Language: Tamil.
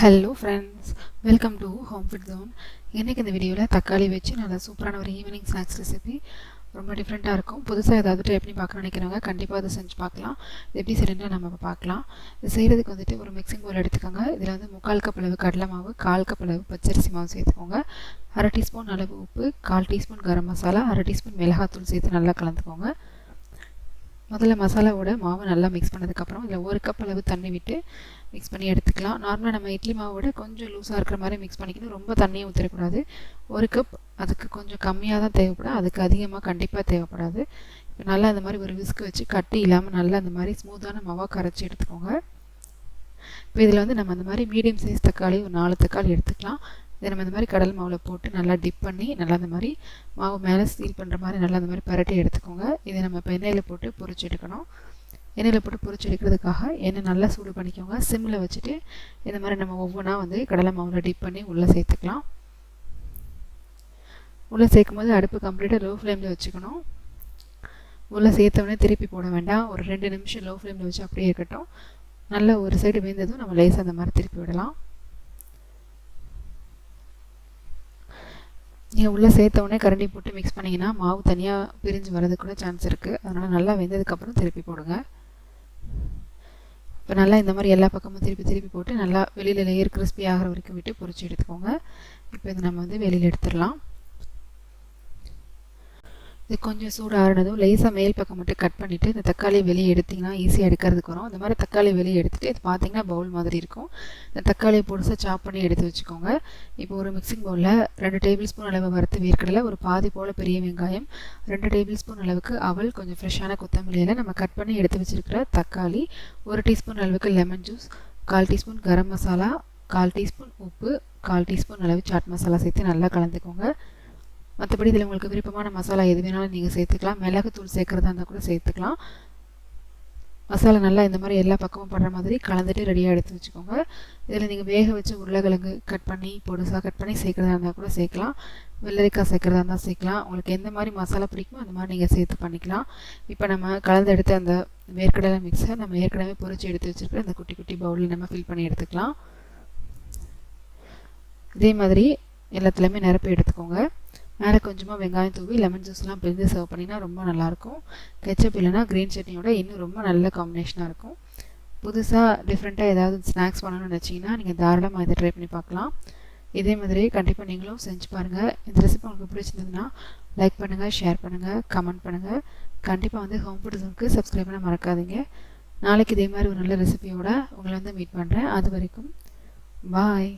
Hello friends welcome to home food zone இன்றைக்கி இந்த வீடியோவில் தக்காளி வச்சு நல்லா சூப்பரான ஒரு ஈவினிங் ஸ்நாக்ஸ் ரெசிபி ரொம்ப டிஃப்ரெண்ட்டாக இருக்கும். புதுசாக ஏதாவது ட்ரை பண்ணி பார்க்க நினைக்கிறவங்க கண்டிப்பாக அதை செஞ்சு பார்க்கலாம். இது எப்படி செய்யணும்னு நம்ம பார்க்கலாம். இது செய்கிறதுக்கு வந்துட்டு ஒரு மிக்சிங் பவுல் எடுத்துக்கோங்க. இதில் வந்து முக்கால் கப் அளவு கடலை மாவு கால் கப் அளவு பச்சரிசி மாவு சேர்த்துக்கோங்க. அரை டீஸ்பூன் அளவு உப்பு கால் டீஸ்பூன் கரம் மசாலா அரை டீஸ்பூன் மிளகாத்தூள் சேர்த்து நல்லா கலந்துக்கோங்க. முதல்ல மசாலாவோட மாவு நல்லா மிக்ஸ் பண்ணதுக்கப்புறம் இதில் ஒரு கப் அளவு தண்ணி விட்டு மிக்ஸ் பண்ணி எடுத்துக்கலாம். நார்மலாக நம்ம இட்லி மாவோட கொஞ்சம் லூஸாக இருக்கிற மாதிரி மிக்ஸ் பண்ணிக்கணும். ரொம்ப தண்ணியை ஊற்றிடக்கூடாது ஒரு கப் அதுக்கு கொஞ்சம் கம்மியாக தான் தேவைப்படும். அதுக்கு அதிகமாக கண்டிப்பாக தேவைப்படாது. இப்போ நல்லா அந்த மாதிரி ஒரு விஸ்க் வச்சு கட்டி இல்லாமல் நல்லா அந்த மாதிரி ஸ்மூத்தான மாவாக கரைச்சி எடுத்துக்கோங்க. இப்போ இதில் வந்து நம்ம அந்த மாதிரி மீடியம் சைஸ் தக்காளி ஒரு நாலு தக்காளி எடுத்துக்கலாம். இதை நம்ம இந்த மாதிரி கடல் மாவில் போட்டு நல்லா டிப் பண்ணி நல்லா அந்த மாதிரி மாவு மேலே சீல் பண்ணுற மாதிரி நல்லா அந்த மாதிரி பரட்டி எடுத்துக்கோங்க. இதை நம்ம இப்போ எண்ணெயில் போட்டு பொரிச்சு எடுக்கணும். எண்ணெயில் போட்டு பொறிச்சு எடுக்கிறதுக்காக எண்ணெய் நல்லா சூடு பண்ணிக்கோங்க. சிம்மில் வச்சுட்டு இந்த மாதிரி நம்ம ஒவ்வொன்றா வந்து கடலை மாவில் டிப் பண்ணி உள்ளே சேர்த்துக்கலாம். உள்ளே சேர்க்கும் போது அடுப்பு கம்ப்ளீட்டாக லோ ஃப்ளேமில் வச்சுக்கணும். உள்ளே சேர்த்தவொடனே திருப்பி போட வேண்டாம். ஒரு ரெண்டு நிமிஷம் லோ ஃப்ளேமில் வச்சு அப்படியே இருக்கட்டும். நல்லா ஒரு சைடு வேந்ததும் நம்ம லேசாக அந்த மாதிரி திருப்பி விடலாம். நீங்கள் உள்ளே சேர்த்தவுடனே கரண்டி போட்டு மிக்ஸ் பண்ணிங்கன்னா மாவு தனியாக பிரிஞ்சு வரதுக்கு கூட சான்ஸ் இருக்குது அதனால் நல்லா வெந்ததுக்கப்புறம் திருப்பி போடுங்க. இப்போ நல்லா இந்த மாதிரி எல்லா பக்கமும் திருப்பி திருப்பி போட்டு நல்லா வெளியில் லேயர் கிறிஸ்பி ஆகிற வரைக்கும் விட்டு பொறிச்சு எடுத்துக்கோங்க. இப்போ இதை நம்ம வந்து வெளியில் எடுத்துடலாம். இது கொஞ்சம் சூடு லேசாக மேல் பக்கம் மட்டும் கட் பண்ணிவிட்டு இந்த தக்காளி வெளியே எடுத்திங்கன்னா ஈஸியாக எடுக்கிறதுக்கு வரும். இந்த மாதிரி தக்காளி வெளியே எடுத்துகிட்டு இது பார்த்தீங்கன்னா பவுல் மாதிரி இருக்கும். இந்த தக்காளியை பொடிசாக சாப் பண்ணி எடுத்து வச்சுக்கோங்க. இப்போ ஒரு மிக்சிங் பவுலில் ரெண்டு டேபிள் ஸ்பூன் அளவு வறுத்து வேர்க்கடலை ஒரு பாதி போல் பெரிய வெங்காயம் ரெண்டு டேபிள் ஸ்பூன் அளவுக்கு அவல் கொஞ்சம் ஃப்ரெஷ்ஷான கொத்தமல்லியில் நம்ம கட் பண்ணி எடுத்து வச்சுருக்கிற தக்காளி ஒரு டீஸ்பூன் அளவுக்கு லெமன் ஜூஸ் கால் டீஸ்பூன் கரம் மசாலா கால் டீஸ்பூன் உப்பு கால் டீஸ்பூன் அளவு சாட் மசாலா சேர்த்து நல்லா கலந்துக்கோங்க. மற்றபடி இதில் உங்களுக்கு விருப்பமான மசாலா எது வேணாலும் நீங்கள் சேர்த்துக்கலாம். மிளகுத்தூள் சேர்க்குறதா இருந்தால் கூட சேர்த்துக்கலாம். மசாலா நல்லா இந்த மாதிரி எல்லா பக்கமும் படுற மாதிரி கலந்துட்டு ரெடியாக எடுத்து வச்சுக்கோங்க. இதில் நீங்கள் வேக வச்சு உருளைக்கிழங்கு கட் பண்ணி பொடுசாக கட் பண்ணி சேர்க்குறதா இருந்தால் கூட சேர்க்கலாம். வெள்ளரிக்காய் சேர்க்குறதா இருந்தால் சேர்க்கலாம். உங்களுக்கு எந்த மாதிரி மசாலா பிடிக்குமோ அந்த மாதிரி நீங்கள் சேர்த்து பண்ணிக்கலாம். இப்போ நம்ம கலந்து எடுத்து அந்த வேர்க்கடலை மிக்ஸை நம்ம ஏற்கனவே பொறிச்சு எடுத்து வச்சுருக்கிற அந்த குட்டி குட்டி பவுலில் நம்ம ஃபில் பண்ணி எடுத்துக்கலாம். இதே மாதிரி எல்லாத்துலேயுமே நிரப்பி எடுத்துக்கோங்க. மேலே கொஞ்சமாக வெங்காயம் தூவி லெமன் ஜூஸ்லாம் பிரிந்து சர்வ் பண்ணிங்கன்னா ரொம்ப நல்லாயிருக்கும். கெச்சப் இல்லைனா க்ரீன் சட்னியோட இன்னும் ரொம்ப நல்ல காம்பினேஷனாக இருக்கும். புதுசாக டிஃப்ரெண்ட்டாக ஏதாவது ஸ்நாக்ஸ் பண்ணணும்னு நினச்சிங்கன்னா நீங்கள் தாராளமாக இதை ட்ரை பண்ணி பார்க்கலாம். இதே மாதிரி கண்டிப்பாக நீங்களும் செஞ்சு பாருங்கள் இந்த ரெசிபி உங்களுக்கு பிடிச்சிருந்ததுன்னா லைக் பண்ணுங்கள் ஷேர் பண்ணுங்கள் கமெண்ட் பண்ணுங்கள் கண்டிப்பாக வந்து ஹோம் ஃபுட்ஸுக்கு சப்ஸ்கிரைப் பண்ண மறக்காதீங்க. நாளைக்கு இதே மாதிரி ஒரு நல்ல ரெசிபியோட உங்களை வந்து மீட் பண்ணுறேன் அது வரைக்கும் பாய்